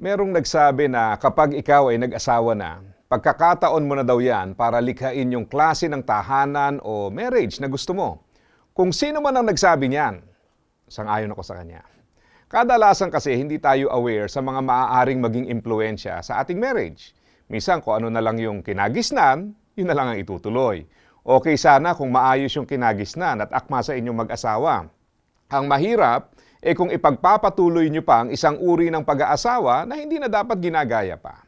Merong nagsabi na kapag ikaw ay nag-asawa na, pagkakataon mo na daw yan para likhain yung klase ng tahanan o marriage na gusto mo. Kung sino man ang nagsabi niyan, sang-ayon ako sa kanya. Kadalasan kasi hindi tayo aware sa mga maaaring maging impluensya sa ating marriage. Minsan kung ano na lang yung kinagisnan, yun na lang ang itutuloy. Okay sana kung maayos yung kinagisnan at akma sa inyong mag-asawa. Ang mahirap, eh kung ipagpapatuloy nyo pa ang isang uri ng pag-aasawa na hindi na dapat ginagaya pa.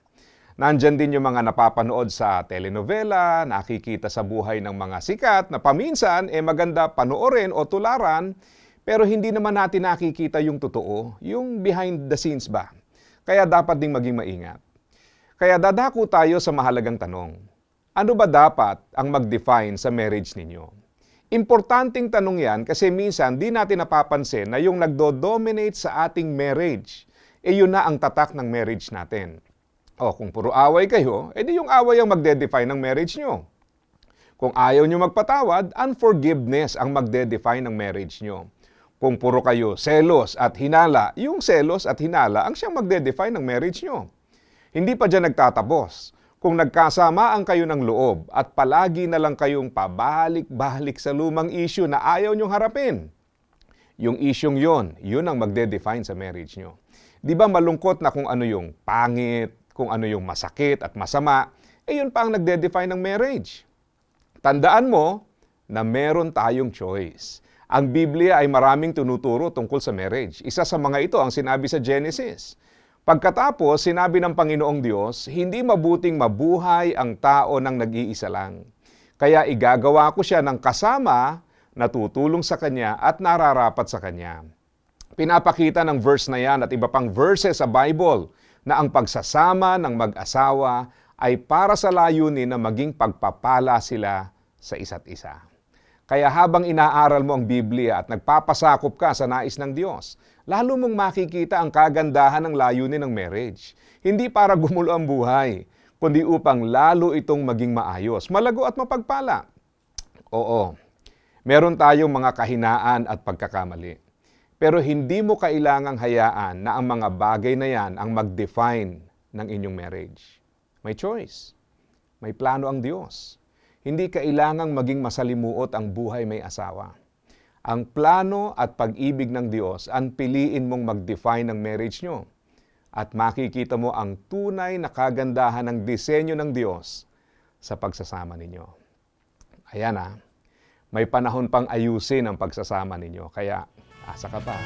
Nandyan din yung mga napapanood sa telenovela, nakikita sa buhay ng mga sikat na paminsan eh maganda panoorin o tularan, pero hindi naman natin nakikita yung totoo, yung behind the scenes ba. Kaya dapat ding maging maingat. Kaya dadako tayo sa mahalagang tanong. Ano ba dapat ang mag-define sa marriage ninyo? Importanteng tanong yan kasi minsan di natin napapansin na yung nagdo-dominate sa ating marriage, eh yun na ang tatak ng marriage natin. O kung puro away kayo, edi yung away ang magde-define ng marriage nyo. Kung ayaw nyo magpatawad, unforgiveness ang magde-define ng marriage nyo. Kung puro kayo selos at hinala, yung selos at hinala ang siyang magde-define ng marriage nyo. Hindi pa dyan nagtatapos. Kung nagkasamaan kayo ng loob at palagi na lang kayong pabalik-balik sa lumang issue na ayaw nyong harapin, yung isyong yon, yun ang magde-define sa marriage nyo. Di ba malungkot na kung ano yung pangit, kung ano yung masakit at masama, eh yun pa ang nagde-define ng marriage. Tandaan mo na meron tayong choice. Ang Biblia ay maraming tunuturo tungkol sa marriage. Isa sa mga ito ang sinabi sa Genesis. Pagkatapos, sinabi ng Panginoong Diyos, hindi mabuting mabuhay ang tao ng nag-iisa lang. Kaya igagawa ko siya ng kasama na tutulong sa kanya at nararapat sa kanya. Pinapakita ng verse na yan at iba pang verses sa Bible na ang pagsasama ng mag-asawa ay para sa layunin na maging pagpapala sila sa isa't isa. Kaya habang inaaral mo ang Biblia at nagpapasakop ka sa nais ng Diyos, lalo mong makikita ang kagandahan ng layunin ng marriage. Hindi para gumulo ang buhay, kundi upang lalo itong maging maayos, malago at mapagpala. Oo, meron tayong mga kahinaan at pagkakamali. Pero hindi mo kailangang hayaan na ang mga bagay na yan ang mag-define ng inyong marriage. May choice. May plano ang Diyos. Hindi kailangang maging masalimuot ang buhay may asawa. Ang plano at pag-ibig ng Diyos ang piliin mong mag-define ng marriage nyo. At makikita mo ang tunay na kagandahan ng disenyo ng Diyos sa pagsasama ninyo. Ayan ah, may panahon pang ayusin ang pagsasama ninyo. Kaya asa ka pa.